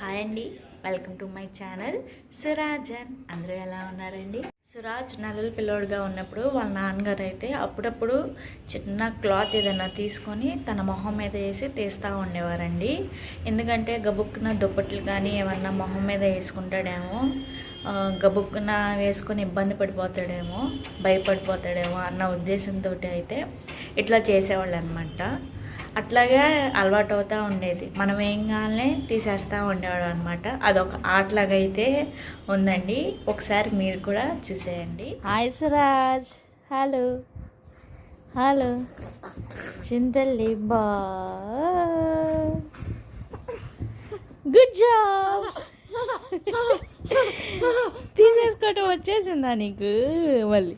Hi అండి. Welcome to my channel. Surajan. అందరూ ఎలా ఉన్నారండి? సురాజ్ నెలల పిల్లోడుగా ఉన్నప్పుడు వాళ్ళ నాన్నగారు అయితే అప్పుడప్పుడు చిన్న క్లాత్ ఏదైనా తీసుకొని తన మొహం మీద వేసి తీస్తూ ఉండేవారండి. ఎందుకంటే గబుక్కున దుప్పట్లు కానీ ఏమన్నా మొహం మీద వేసుకుంటాడేమో గబుక్కున వేసుకొని ఇబ్బంది పడిపోతాడేమో భయపడిపోతాడేమో అన్న ఉద్దేశంతో అయితే ఇట్లా చేసేవాళ్ళు అనమాట అట్లాగే అలవాటు అవుతూ ఉండేది. మనం ఏం కావాలనే తీసేస్తూ ఉండేవాడు అనమాట అదొక ఆటలాగా అయితే ఉందండి. ఒకసారి మీరు కూడా చూసేయండి. హాయ్ సురాజ్. హలో. హలో. చింతల్లి బా. Good job. తీసేసుకోవటం వచ్చేసిందా నీకు? మళ్ళీ.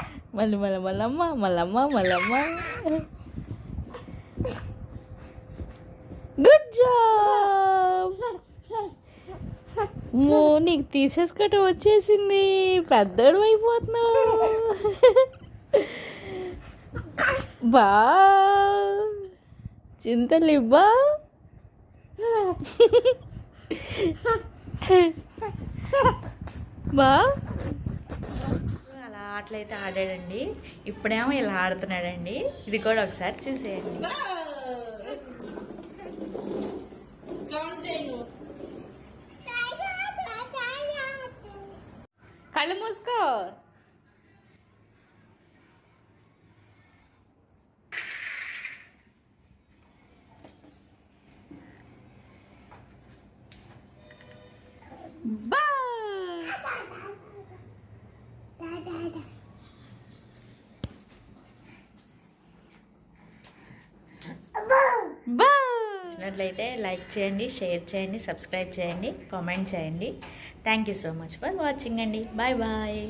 మళ్ళీ మళ్ళీ మళ్ళమ్మ మళ్ళమ్మ మళ్ళమ్మ గుడ్ జాబ్ మో నీకు తీసేసుకోవటం వచ్చేసింది. పెద్దడు అయిపోతున్నావు. బా. చింతలిబ్బా బా. అలా ఆటలైతే ఆడాడండి. ఇప్పుడేమో ఇలా ఆడుతున్నాడండి. ఇది కూడా ఒకసారి చూసేయండి. కళ్ళు మూసుకో. బా బా! నచ్చినట్లయితే లైక్ చేయండి షేర్ చేయండి సబ్స్క్రైబ్ చేయండి కామెంట్ చేయండి. Thank you so much for watching అండి. Bye bye